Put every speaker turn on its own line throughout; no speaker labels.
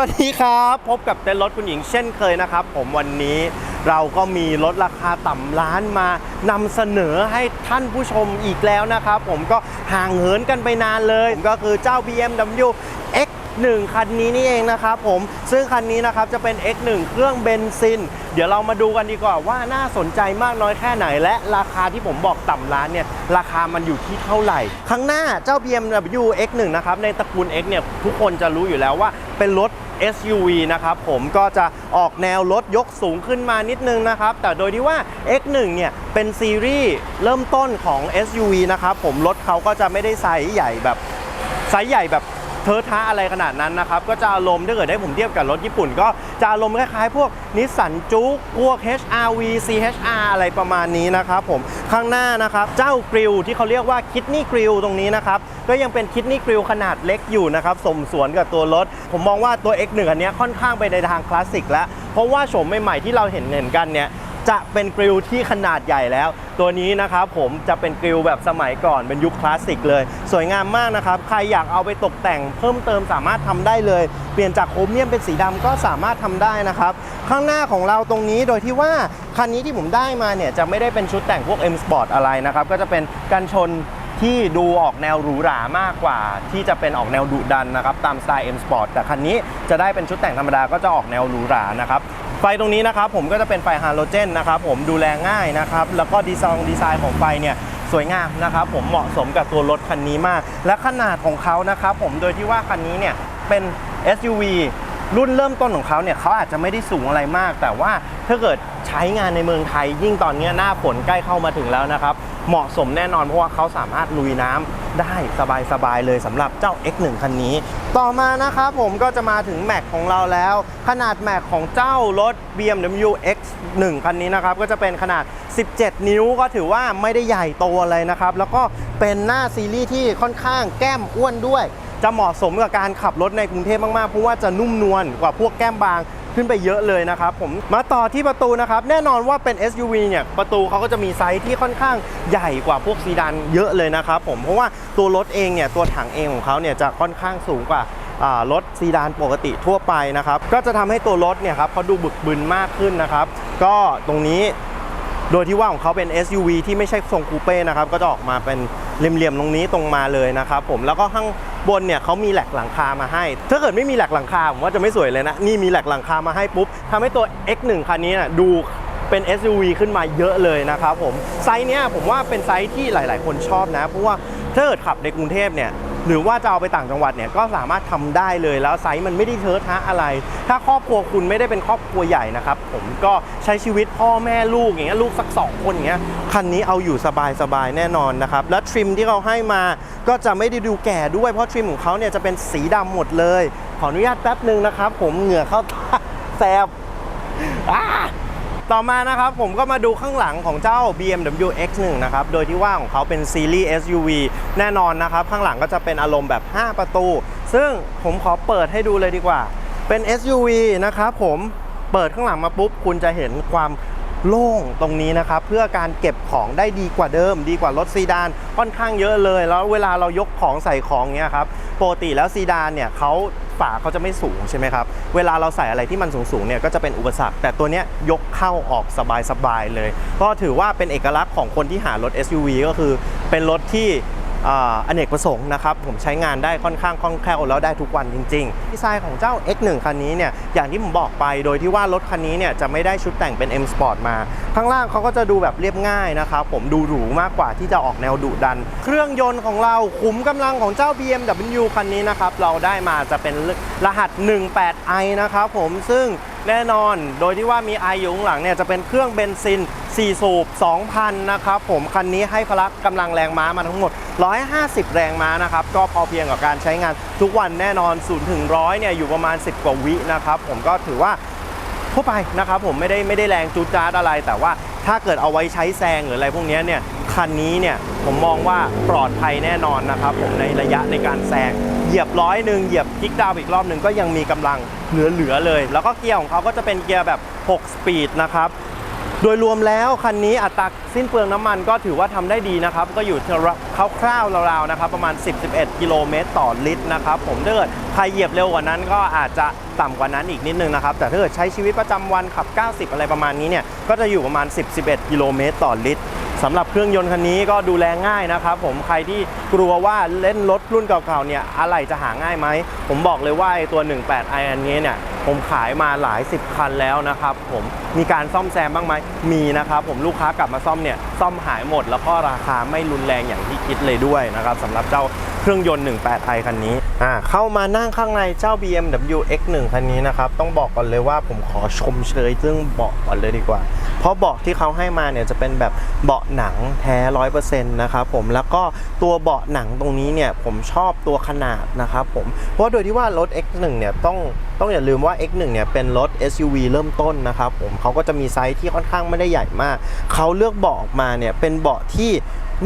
วัสดีครับ พบกับเต้นรถคุณหญิงเช่นเคยนะครับ ผมวันนี้เราก็มีรถราคาต่ำล้านมานำเสนอให้ท่านผู้ชมอีกแล้วนะครับ ผมก็ห่างเหินกันไปนานเลย ก็คือเจ้า BMW X1 คันนี้นี่เองนะครับผมซึ่งคันนี้นะครับจะเป็น X1 เครื่องเบนซิน เดี๋ยวเรามาดูกันดีกว่าว่าน่าสนใจมากน้อยแค่ไหน และราคาที่ผมบอกต่ำล้านเนี่ยราคามันอยู่ที่เท่าไหร่ ข้างหน้าเจ้า BMW X1 นะครับในตระกูล X เนี่ยทุกคนจะรู้อยู่แล้วว่าเป็นรถ SUV นะครับผมก็จะออกแนวรถยกสูงขึ้นมานิดนึงนะครับ แต่โดยที่ว่า X1 เนี่ยเป็นซีรีส์เริ่มต้นของ SUV นะครับผมรถเขาก็จะไม่ได้ไซส์ใหญ่แบบไซส์ใหญ่แบบ เทอะทะอะไรขนาดนั้นนะครับ ก็จะอารมณ์ถ้าเกิดให้ผมเทียบกับรถญี่ปุ่น ก็จะอารมณ์คล้ายๆ พวกนิสสันจุกพวก HRV CHR อะไรประมาณนี้นะครับผมข้างหน้านะครับ เจ้ากริลที่เขาเรียกว่าคิดนี่กริลตรงนี้นะครับ ก็ยังเป็นคิดนี่กริลขนาดเล็กอยู่นะครับสมสวนกับตัวรถ ผมมองว่าตัว X1 อันเนี้ยค่อนข้างไปในทางคลาสสิกแล้ว เพราะว่าโฉมใหม่ๆที่เราเห็นเห็นกันเนี่ย จะเป็นกริลที่ขนาดใหญ่แล้ว ตัวนี้นะครับผมจะเป็นกริลแบบสมัยก่อนเป็นยุคคลาสสิกเลย สวยงามมากนะครับ ใครอยากเอาไปตกแต่งเพิ่มเติมสามารถทำได้เลย เปลี่ยนจากโครเมียมเป็นสีดำก็สามารถทำได้นะครับ ข้างหน้าของเราตรงนี้โดยที่ว่าคันนี้ที่ผมได้มาเนี่ยจะไม่ได้เป็นชุดแต่งพวก M Sport อะไรนะครับก็จะเป็นกันชนที่ดูออกแนวหรูหรามากกว่า ที่จะเป็นออกแนวดุดันนะครับ ตามสไตล์ M Sport แต่คันนี้จะได้เป็นชุดแต่งธรรมดาก็จะออกแนวหรูหรานะครับ ไฟตรงนี้นะครับผมก็จะเป็นไฟฮาโลเจนนะครับผมดูแลง่ายนะครับแล้วก็ดีไซน์ดีไซน์ของไฟเนี่ยสวยงามนะครับผมเหมาะสมกับตัวรถคันนี้มาก และขนาดของเขานะครับผมโดยที่ว่าคันนี้เนี่ยเป็น SUV รุ่นเริ่มต้นของเขาเนี่ยเขาอาจจะไม่ได้สูงอะไรมาก แต่ว่าถ้าเกิดใช้งานในเมืองไทย ยิ่งตอนนี้หน้าฝนใกล้เข้ามาถึงแล้วนะครับ เหมาะสมแน่นอนเพราะว่าเขาสามารถลุยน้ำ ได้สบายๆเลยสำหรับเจ้า X1 คันนี้ ต่อมานะครับผมก็จะมาถึงแม็กของเราแล้ว ขนาดแม็กของเจ้ารถ BMW X1 คันนี้นะครับก็จะเป็นขนาด 17 นิ้วก็ถือว่าไม่ได้ใหญ่โตอะไรนะครับ แล้วก็เป็นหน้าซีรีส์ที่ค่อนข้างแก้มอ้วนด้วย จะเหมาะสมกับการขับรถในกรุงเทพมากๆเพราะว่าจะนุ่มนวลกว่าพวกแก้มบาง ขึ้นไปเยอะเลยนะครับผมมาต่อที่ประตูนะครับแน่นอนว่าเป็น SUV เนี่ยประตูเขาก็จะมีไซส์ที่ค่อนข้างใหญ่กว่าพวกซีดานเยอะเลยนะครับผมเพราะว่าตัวรถเองเนี่ยตัวถังเองของเขาเนี่ยจะค่อนข้างสูงกว่ารถซีดานปกติทั่วไปนะครับก็จะทำให้ตัวรถเนี่ยครับเขาดูบึกบึนมากขึ้นนะครับ ก็ตรงนี้โดยที่ว่าของเขาเป็น SUV ที่ไม่ใช่ทรงคูเป้นะครับก็จะออกมาเป็นเหลี่ยมๆตรงนี้ตรงมาเลยนะครับผมแล้วก็ข้าง บนเนี่ยเขามีแหลกหลังคามาให้ ถ้าเกิดไม่มีแหลกหลังคาผมว่าจะไม่สวยเลยนะ นี่มีแหลกหลังคามาให้ปุ๊บทำให้ตัว X1 คันนี้นะดูเป็น SUV ขึ้นมาเยอะเลยนะครับผมไซส์เนี้ยผมว่าเป็นไซส์ที่หลาย ๆ คนชอบนะ เพราะว่าถ้าเกิดขับในกรุงเทพเนี่ย หรือว่าจะเอาไปต่างจังหวัดเนี่ยก็สามารถทำได้เลยแล้วไซส์มันไม่ได้เทอะทะอะไร ถ้าครอบครัวคุณไม่ได้เป็นครอบครัวใหญ่นะครับผมก็ใช้ชีวิตพ่อแม่ลูกอย่างเงี้ยลูกสักสองคนอย่างเงี้ยคันนี้เอาอยู่สบายๆแน่นอนนะครับและทริมที่เขาให้มาก็จะไม่ได้ดูแก่ด้วยเพราะทริมของเขาเนี่ยจะเป็นสีดำหมดเลย ขออนุญาตแป๊บหนึ่งนะครับ ผมเหงื่อเข้าตาแสบอ่า ต่อมานะครับผมก็มาดูข้างหลังของเจ้า BMW X1 นะครับ โดยที่ว่าของเขาเป็นซีรีส์ SUV แน่นอนนะครับ ข้างหลังก็จะเป็นอารมณ์แบบ 5 ประตู ซึ่งผมขอเปิดให้ดูเลยดีกว่า เป็น SUV นะครับผมเปิดข้างหลังมาปุ๊บ คุณจะเห็นความโล่งตรงนี้นะครับ เพื่อการเก็บของได้ดีกว่าเดิม ดีกว่ารถซีดานค่อนข้างเยอะเลย แล้วเวลาเรายกของใส่ของเนี้ยครับ ปกติแล้วซีดานเนี่ยเขาฝาเขาจะไม่สูงใช่ไหมครับ เวลาเราใส่อะไรที่มันสูงๆเนี่ยก็จะเป็นอุปสรรค แต่ตัวเนี้ยยกเข้าออกสบายๆเลย ก็ถือว่าเป็นเอกลักษณ์ของคนที่หารถ SUV ก็คือ เป็นรถที่ อ่าอเนกประสงค์นะครับผมใช้งานได้ค่อนข้างคล่องแคล่วแล้วได้ทุกวันจริงๆดีไซน์ของเจ้า X1 คันนี้เนี่ยอย่างที่ผมบอกไปโดยที่ว่ารถคันนี้เนี่ยจะไม่ได้ชุดแต่งเป็น M Sport มา ข้างล่างเขาก็จะดูแบบเรียบง่ายนะครับผมดูหรูมากกว่าที่จะออกแนวดุดัน เครื่องยนต์ของเราขุมกำลังของเจ้า BMW คันนี้นะครับเราได้มาจะเป็นรหัส 18i นะครับผมซึ่งแน่นอนโดยที่ว่ามีไออยู่ข้างหลังเนี่ยจะเป็นเครื่องเบนซิน 4 สูบ 2,000 นะครับ ผมคันนี้ให้พละกำลังแรงม้ามาทั้งหมด 150 แรงม้านะครับ ก็พอเพียงกับการใช้งานทุกวันแน่นอน0ถึง100เนี่ยอยู่ประมาณ 10 กว่าวินะครับ ผมก็ถือว่าทั่วไปนะครับผมไม่ได้ไม่ได้แรงจูดจ้าดอะไร แต่ว่าถ้าเกิดเอาไว้ใช้แซงหรืออะไรพวกนี้เนี่ยคันนี้เนี่ยผมมองว่าปลอดภัยแน่นอนนะครับผมในระยะในการแซงเหยียบร้อยหนึ่งเหยียบคลิกดาวอีกรอบหนึ่งก็ยังมีกำลังเหลือๆเลย แล้วก็เกียร์ของเขาก็จะเป็นเกียร์แบบ 6 สปีดนะครับ โดยรวมแล้วคันนี้อัตราสิ้นเปลืองน้ำมันก็ถือว่าทำได้ดีนะครับ ก็อยู่คร่าวๆราวๆนะครับ ประมาณ 10-11 กิโลเมตรต่อลิตรนะครับ ผมถ้าเกิดใครเหยียบเร็วกว่านั้นก็อาจจะต่ำกว่านั้นอีกนิดนึงนะครับ แต่ถ้าเกิดใช้ชีวิตประจำวันขับ 90 อะไรประมาณนี้เนี่ยก็จะอยู่ประมาณ 10-11 กิโลเมตรต่อลิตร สำหรับเครื่องยนต์คันนี้ก็ดูแลง่ายนะครับผมใครที่กลัวว่าเล่นรถรุ่นเก่าๆเนี่ยอะไรจะหาง่ายไหม ผมบอกเลยว่าไอตัว 18 i อันนี้เนี่ยผมขายมาหลาย 10 คันแล้วนะครับผมมีการซ่อมแซมบ้างไหมมีนะครับผมลูกค้ากลับมาซ่อมเนี่ยซ่อมหายหมด แล้วก็ราคาไม่รุนแรงอย่างที่คิดเลยด้วยนะครับสำหรับเจ้าเครื่องยนต์ 18 i คันนี้อ่าเข้ามานั่งข้างในเจ้า BMW X1 คันนี้นะครับต้องบอกก่อนเลยว่าผมขอชมเชยเรื่องเบาะก่อนเลยดีกว่า เพราะเบาะที่เขาให้มาเนี่ยจะเป็นแบบเบาะหนังแท้ร้อยเปอร์เซ็นต์นะครับผมแล้วก็ตัวเบาะหนังตรงนี้เนี่ยผมชอบตัวขนาดนะครับผมเพราะโดยที่ว่ารถ X1 เนี่ยต้องต้องอย่าลืมว่า X1 เนี่ยเป็นรถ SUV เริ่มต้นนะครับผมเขาก็จะมีไซส์ที่ค่อนข้างไม่ได้ใหญ่มากเขาเลือกเบาะออกมาเนี่ยเป็นเบาะที่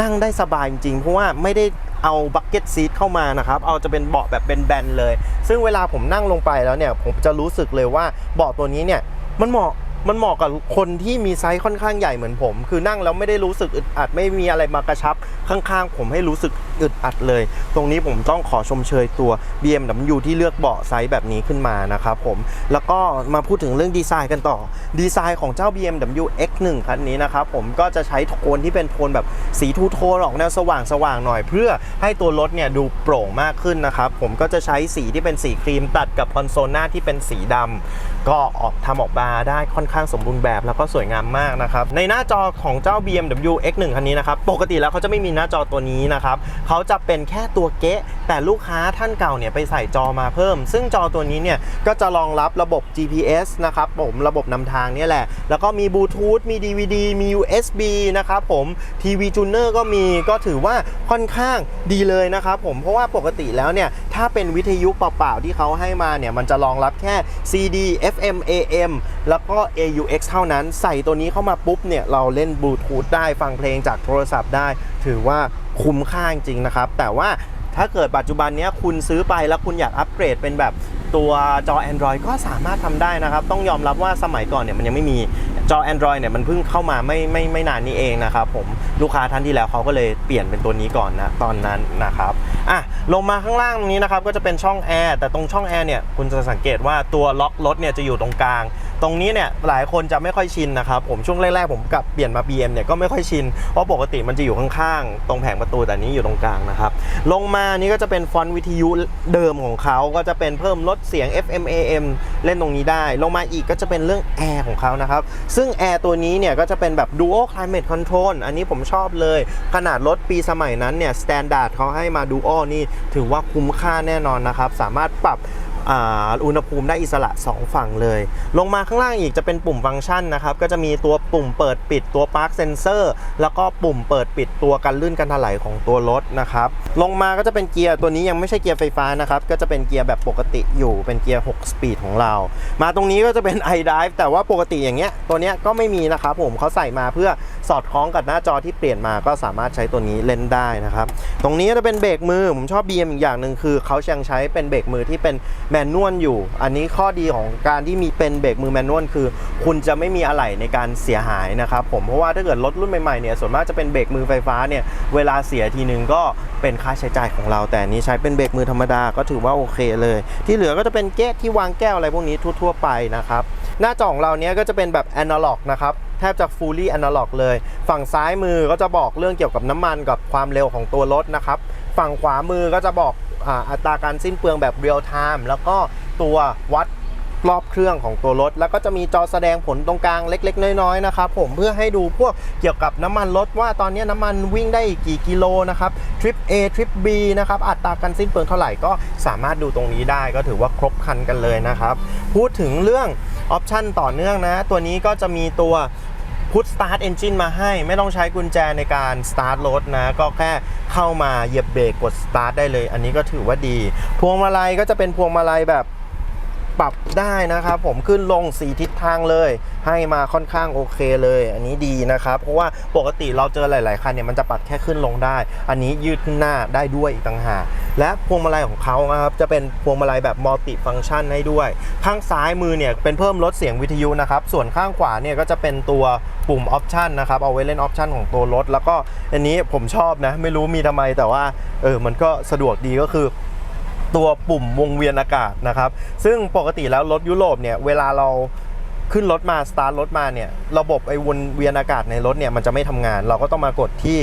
นั่งได้สบายจริงๆเพราะว่าไม่ได้เอาบักเก็ตซีทเข้ามานะครับ เอาจะเป็นเบาะแบบเป็นแบนเลย ซึ่งเวลาผมนั่งลงไปแล้วเนี่ย ผมจะรู้สึกเลยว่าเบาะตัวนี้เนี่ย มันเหมาะ มันเหมาะกับคนที่มีไซส์ค่อนข้างใหญ่เหมือนผม คือนั่งแล้วไม่ได้รู้สึกอึดอัดไม่มีอะไรมากระชับข้างๆ ผมให้รู้สึก อึดอัดเลย ตรงนี้ผมต้องขอชมเชยตัว BMW ที่เลือกเบาะไซส์แบบนี้ขึ้นมานะครับผม แล้วก็มาพูดถึงเรื่องดีไซน์กันต่อ ดีไซน์ของเจ้า BMW X1 คันนี้นะครับผมก็จะใช้โทนที่เป็นโทนแบบสีทูโทนออกแนวสว่างสว่างๆหน่อย เพื่อให้ตัวรถเนี่ยดูโปร่งมากขึ้นนะครับผมก็จะใช้สีที่เป็นสีครีมตัดกับคอนโซลหน้าที่เป็นสีดำก็ออกทำออกมาได้ค่อนข้างสมบูรณ์แบบแล้วก็สวยงามมากนะครับในหน้าจอของเจ้า BMW X1 คันนี้นะครับปกติแล้วเขาจะไม่มีหน้าจอตัวนี้นะครับเขาจะเป็นแค่ตัวเกะ แต่ลูกค้าท่านเก่าเนี่ยไปใส่จอมาเพิ่ม ซึ่งจอตัวนี้เนี่ยก็จะรองรับระบบ GPS นะครับผมระบบนำทางเนี่ยแหละ แล้วก็มีบลูทูธมี DVD มี USB นะครับผมทีวีจูเนอร์ก็มีก็ถือว่าค่อนข้างดีเลยนะครับผมเพราะว่าปกติแล้วเนี่ย ถ้าเป็นวิทยุเปล่าๆที่เขาให้มาเนี่ย มันจะรองรับแค่ CD FM AM แล้วก็ AUX เท่านั้นใส่ตัวนี้เข้ามาปุ๊บเนี่ย เราเล่นบลูทูธได้ฟังเพลงจากโทรศัพท์ได้ ถือว่าคุ้มค่าจริงๆนะครับ แต่ว่า ถ้าเกิดปัจจุบันนี้คุณซื้อไปแล้วคุณอยากอัปเกรดเป็นแบบตัวจอ Android ก็สามารถทำได้นะครับ ต้องยอมรับว่าสมัยก่อนเนี่ยมันยังไม่มีจอ Android เนี่ยมันเพิ่งเข้ามาไม่ไม่ไม่นานนี้เองนะครับผมลูกค้าท่านที่แล้วเขาก็เลยเปลี่ยนเป็นตัวนี้ก่อนนะตอนนั้นนะครับอะลงมาข้างล่างตรงนี้นะครับก็จะเป็นช่องแอร์แต่ตรงช่องแอร์เนี่ยคุณจะสังเกตว่าตัวล็อกรถเนี่ยจะอยู่ตรงกลาง ตรงนี้เนี่ยหลายคนจะไม่ค่อยชินนะครับผมช่วงแรกๆผมกลับเปลี่ยนมา BM เนี่ยก็ไม่ค่อยชิน เพราะปกติมันจะอยู่ข้างๆ ตรงแผงประตูแต่นี้อยู่ตรงกลางนะครับ ลงมานี่ก็จะเป็นฟอนต์วิทยุเดิมของเขาก็จะเป็นเพิ่มลดเสียง FM AM เล่นตรงนี้ได้ ลงมาอีกก็จะเป็นเรื่องแอร์ของเขานะครับ ซึ่งแอร์ตัวนี้เนี่ยก็จะเป็นแบบ Dual Climate Control อันนี้ผมชอบเลย ขนาดรถปีสมัยนั้นเนี่ย Standard เขาให้มา Dual นี่ถือว่าคุ้มค่าแน่นอนนะครับ สามารถปรับ อ่าอุณหภูมิได้อิสระ 2 ฝั่งเลย ลงมาข้างล่างอีกจะเป็นปุ่มฟังก์ชันนะครับ ก็จะมีตัวปุ่มเปิดปิดตัว Park Sensor แล้วก็ปุ่มเปิดปิดตัวกันลื่นกันถลายของตัวรถนะครับ ลงมาก็จะเป็นเกียร์ตัวนี้ยังไม่ใช่เกียร์ไฟฟ้านะครับ ก็จะเป็นเกียร์แบบปกติอยู่เป็นเกียร์ 6 สปีดของเรา มาตรงนี้ก็จะเป็น iDrive แต่ว่าปกติอย่างเงี้ยตัวเนี้ยก็ไม่มีนะครับผมเขาใส่มาเพื่อ สอดคล้องกับหน้าจอที่เปลี่ยนมาก็สามารถใช้ตัวนี้เล่นได้นะครับ ตรงนี้จะเป็นเบรกมือ ผมชอบ BM อีกอย่างหนึ่งคือเขายังใช้เป็นเบรกมือที่เป็นแมนนวลอยู่ อันนี้ข้อดีของการที่มีเป็นเบรกมือแมนนวลคือ คุณจะไม่มีอะไหล่ในการเสียหายนะครับผมเพราะว่าถ้าเกิดรถรุ่นใหม่ๆเนี่ยส่วนมากจะเป็นเบรกมือไฟฟ้าเนี่ยเวลาเสียทีนึงก็เป็นค่าใช้จ่ายของเรา แต่นี้ใช้เป็นเบรกมือธรรมดาก็ถือว่าโอเคเลย ที่เหลือก็จะเป็นเกตที่วางแก้วอะไรพวกนี้ทั่วๆไปนะครับ หน้าจอของเราเนี้ยก็จะเป็นแบบแอนะล็อกนะครับแทบจะ fully analog เลย ฝั่งซ้ายมือก็จะบอกเรื่องเกี่ยวกับน้ำมันกับความเร็วของตัวรถนะครับ ฝั่งขวามือก็จะบอกอ่าอัตราการสิ้นเปลืองแบบ real time แล้วก็ตัววัดรอบเครื่องของตัวรถ แล้วก็จะมีจอแสดงผลตรงกลางเล็ก ๆ น้อยๆนะครับผมเพื่อให้ดูพวกเกี่ยวกับน้ำมันรถว่าตอนนี้น้ำมันวิ่งได้กี่กิโลนะครับทริป A ทริป B นะครับอัตราการสิ้นเปลืองเท่าไหร่ก็สามารถดูตรงนี้ได้ก็ถือว่าครบครันกันเลยนะครับ พูดถึงเรื่อง ออปชันต่อเนื่องนะ ตัวนี้ก็จะมีตัวพุทสตาร์ทเอนจินมาให้ไม่ต้องใช้กุญแจในการสตาร์ทรถนะ ก็แค่เข้ามาเหยียบเบรกกดสตาร์ทได้เลย อันนี้ก็ถือว่าดี พวงมาลัยก็จะเป็นพวงมาลัยแบบ ปรับได้นะครับ ผมขึ้นลงสีทิศทางเลย ให้มาค่อนข้างโอเคเลย อันนี้ดีนะครับ เพราะว่าปกติเราเจอหลาย ๆ คันเนี่ยมันจะปรับแค่ขึ้นลงได้ อันนี้ยืดขึ้นหน้าได้ด้วยอีกต่างหากและพวงมาลัยของเขานะครับจะเป็นพวงมาลัยแบบมัลติฟัง c t ชันให้ด้วย ข้างซ้ายมือเนี่ยเป็นเพิ่มลดเสียงวิทยุนะครับ ส่วนข้างขวาเนี่ยก็จะเป็นตัวปุ่มออปชันนะครับ เอาไว้เล่นออปชันของตัวรถ แล้วก็อันนี้ผมชอบนะ ไม่รู้มีทำไมแต่ว่าเออมันก็สะดวกดีก็คือ ตัวปุ่มวงเวียนอากาศนะครับ ซึ่งปกติแล้วรถยุโรปเนี่ยเวลาเราขึ้นรถมาสตาร์ทรถมาเนี่ยระบบไอ้วนเวียนอากาศในรถเนี่ยมันจะไม่ทำงาน เราก็ต้องมากดที่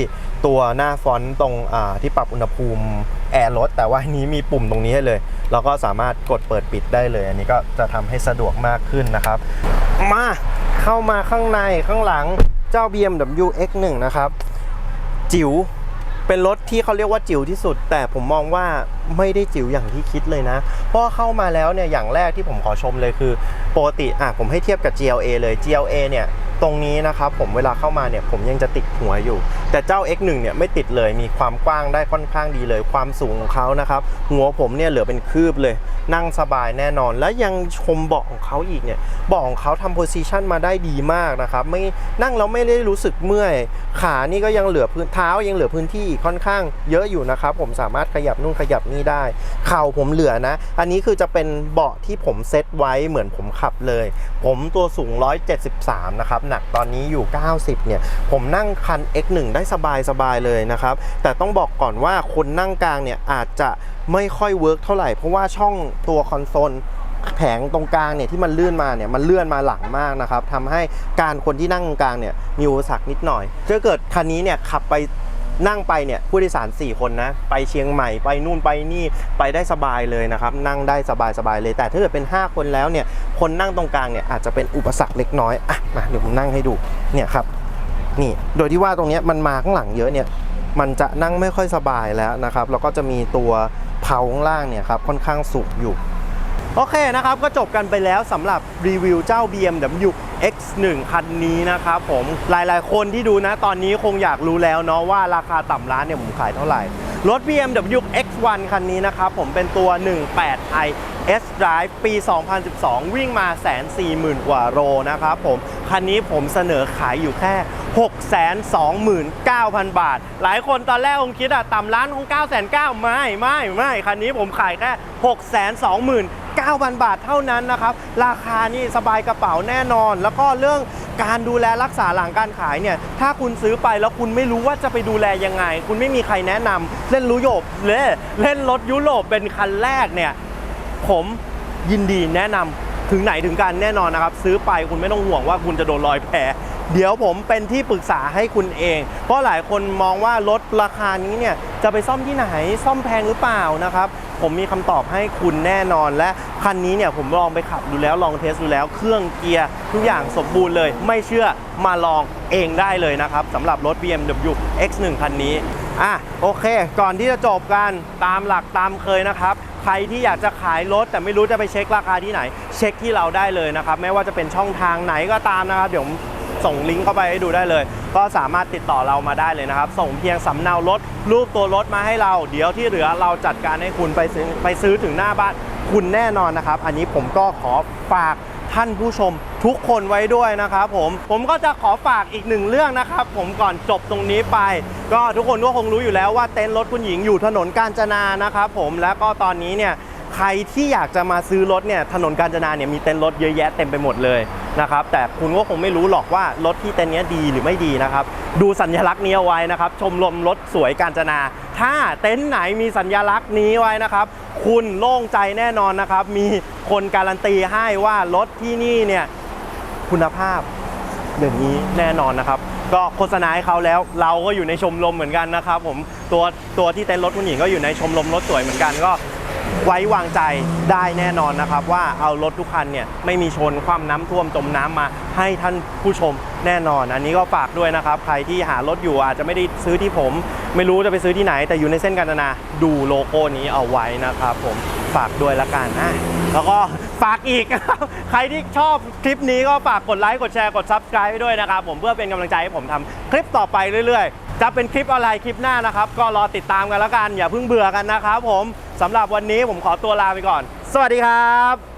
ตัวหน้าฟอนต์ตรงอ่าที่ปรับอุณหภูมิแอร์รถ แต่ว่านี้มีปุ่มตรงนี้ให้เลย เราก็สามารถกดเปิดปิดได้เลย อันนี้ก็จะทำให้สะดวกมากขึ้นนะครับ มาเข้ามาข้างในข้างหลังเจ้า BMW X1 นะครับ จิ๋วเป็นรถที่เขาเรียกว่าจิ๋วที่สุด แต่ผมมองว่า ไม่ได้จิ๋วอย่างที่คิดเลยนะ เพราะเข้ามาแล้วเนี่ยอย่างแรกที่ผมขอชมเลยคือปกติอะผมให้เทียบกับ GLA เลย GLA เนี่ยตรงนี้นะครับผมเวลาเข้ามาเนี่ยผมยังจะติดหัวอยู่ แต่เจ้า X1 เนี่ยไม่ติดเลยมีความกว้างได้ค่อนข้างดีเลย ความสูงของเขานะครับหัวผมเนี่ยเหลือเป็นคืบเลย นั่งสบายแน่นอน และยังชมเบาะของเขาอีกเนี่ยเบาะของเขาทำโพซิชันมาได้ดีมากนะครับไม่นั่งแล้วไม่ได้รู้สึกเมื่อย ขานี่ก็ยังเหลือพื้นเท้ายังเหลือพื้นที่ค่อนข้างเยอะอยู่นะครับผมสามารถขยับนู่นขยับนี่ได้ เข่าผมเหลือนะ อันนี้คือจะเป็นเบาะที่ผมเซตไว้เหมือนผมขับเลย ผมตัวสูง 173 นะครับ หนักตอนนี้อยู่ 90 เนี่ย ผมนั่งคัน X1 ได้สบายสบายๆเลยนะครับ แต่ต้องบอกก่อนว่าคนนั่งกลางเนี่ยอาจจะไม่ค่อยเวิร์กเท่าไหร่ เพราะว่าช่องตัวคอนโซลแผงตรงกลางเนี่ยที่มันเลื่อนมาเนี่ยมันเลื่อนมาหลังมากนะครับทำให้การคนที่นั่งตรงกลางเนี่ยมีอุปสรรคนิดหน่อยถ้าเกิดคันนี้เนี่ยขับไป นั่งไปเนี่ยผู้โดยสาร 4 คนนะ ไปเชียงใหม่ไปนู่นไปนี่ไปได้สบายเลยนะครับ นั่งได้สบายสบายเลย แต่ถ้าเกิดเป็น 5 คนแล้วเนี่ย คนนั่งตรงกลางเนี่ยอาจจะเป็นอุปสรรคเล็กน้อยอะมาเดี๋ยวผมนั่งให้ดูเนี่ยครับนี่โดยที่ว่าตรงเนี้ยมันมาข้างหลังเยอะเนี่ยมันจะนั่งไม่ค่อยสบายแล้วนะครับแล้วก็จะมีตัวเพาข้างล่างเนี่ยครับค่อนข้างสูงอยู่ โอเคนะครับ ก็จบกันไปแล้วสำหรับรีวิวเจ้า BMW X1 คันนี้นะครับผมหลายๆ คนที่ดูนะตอนนี้คงอยากรู้แล้วเนาะว่าราคาต่ำร้านเนี่ยผมขายเท่าไหร่ รถ BMW X1 คันนี้นะครับผมเป็นตัว 18i S Drive ปี 2012 วิ่งมาแสนสี่หมื่นกว่าโลนะครับผม คันนี้ผมเสนอขายอยู่แค่ 629,000 บาท หลายคนตอนแรกคงคิดอะต่ำร้านของ9,900ไม่ไม่ไม่คันนี้ผมขายแค่ 629,000 9,000 บาทเท่านั้นนะครับ ราคานี่สบายกระเป๋าแน่นอน แล้วก็เรื่องการดูแลรักษาหลังการขายเนี่ย ถ้าคุณซื้อไปแล้วคุณไม่รู้ว่าจะไปดูแลยังไง คุณไม่มีใครแนะนำเล่นรู้โยบเลยเล่นรถยุโรปเป็นคันแรกเนี่ย ผมยินดีแนะนำถึงไหนถึงกันแน่นอนนะครับ ซื้อไปคุณไม่ต้องห่วงว่าคุณจะโดนรอยแผลเดี๋ยวผมเป็นที่ปรึกษาให้คุณเอง เพราะหลายคนมองว่ารถราคานี้เนี่ยจะไปซ่อมที่ไหนซ่อมแพงหรือเปล่านะครับ ผมมีคำตอบให้คุณแน่นอน และคันนี้เนี่ยผมลองไปขับดูแล้วลองเทสดูแล้วเครื่องเกียร์ทุกอย่างสมบูรณ์เลย ไม่เชื่อมาลองเองได้เลยนะครับสำหรับรถ BMW X1 คันนี้อะโอเค ก่อนที่จะจบกันตามหลักตามเคยนะครับใครที่อยากจะขายรถแต่ไม่รู้จะไปเช็คราคาที่ไหน เช็คที่เราได้เลยนะครับ ไม่ว่าจะเป็นช่องทางไหนก็ตามนะครับ เดี๋ยว ส่งลิงก์เข้าไปให้ดูได้เลย ก็สามารถติดต่อเรามาได้เลยนะครับ ส่งเพียงสำเนารถ รูปตัวรถมาให้เรา เดี๋ยวที่เหลือเราจัดการให้คุณไปซื้อไปซื้อถึงหน้าบ้านคุณแน่นอนนะครับ อันนี้ผมก็ขอฝากท่านผู้ชมทุกคนไว้ด้วยนะครับผมผมก็จะขอฝากอีกหนึ่งเรื่องนะครับ ผมก่อนจบตรงนี้ไป ก็ทุกคนก็คงรู้อยู่แล้วว่าเต็นท์รถคุณหญิงอยู่ถนนกาญจนานะครับผมแล้วก็ตอนนี้เนี่ยใครที่อยากจะมาซื้อรถเนี่ยถนนกาญจนาเนี่ยมีเต็นท์รถเยอะแยะเต็มไปหมดเลย นะครับแต่คุณก็คงไม่รู้หรอกว่ารถที่เต็นท์เนี้ยดีหรือไม่ดีนะครับ ดูสัญลักษณ์นี้เอาไว้นะครับ ชมรมรถสวยกาญจนา ถ้าเต็นท์ไหนมีสัญลักษณ์นี้ไว้นะครับ คุณโล่งใจแน่นอนนะครับ มีคนการันตีให้ว่ารถที่นี่เนี่ยคุณภาพอย่างนี้แน่นอนนะครับ ก็โฆษณาให้เขาแล้วเราก็อยู่ในชมรมเหมือนกันนะครับ ผมตัวตัวที่เต็นท์รถคุณหญิงก็อยู่ในชมรมรถสวยเหมือนกันก็ ไว้วางใจได้แน่นอนนะครับ ว่าเอารถทุกคันเนี่ยไม่มีชนความน้ำท่วมจมน้ำมาให้ท่านผู้ชมแน่นอน อันนี้ก็ฝากด้วยนะครับ ใครที่หารถอยู่อาจจะไม่ได้ซื้อที่ผม ไม่รู้จะไปซื้อที่ไหน แต่อยู่ในเส้นกาญจนาดูโลโก้นี้เอาไว้นะครับผมฝากด้วยละกันนะแล้วก็ฝากอีกใครที่ชอบคลิปนี้ก็ฝากกดไลค์กดแชร์กด subscribe ให้ด้วยนะครับผมเพื่อเป็นกำลังใจให้ผมทำคลิปต่อไปเรื่อยๆ จะเป็นคลิปอะไรคลิปหน้านะครับ ก็รอติดตามกันแล้วกัน อย่าเพิ่งเบื่อกันนะครับผม สำหรับวันนี้ผมขอตัวลาไปก่อน สวัสดีครับ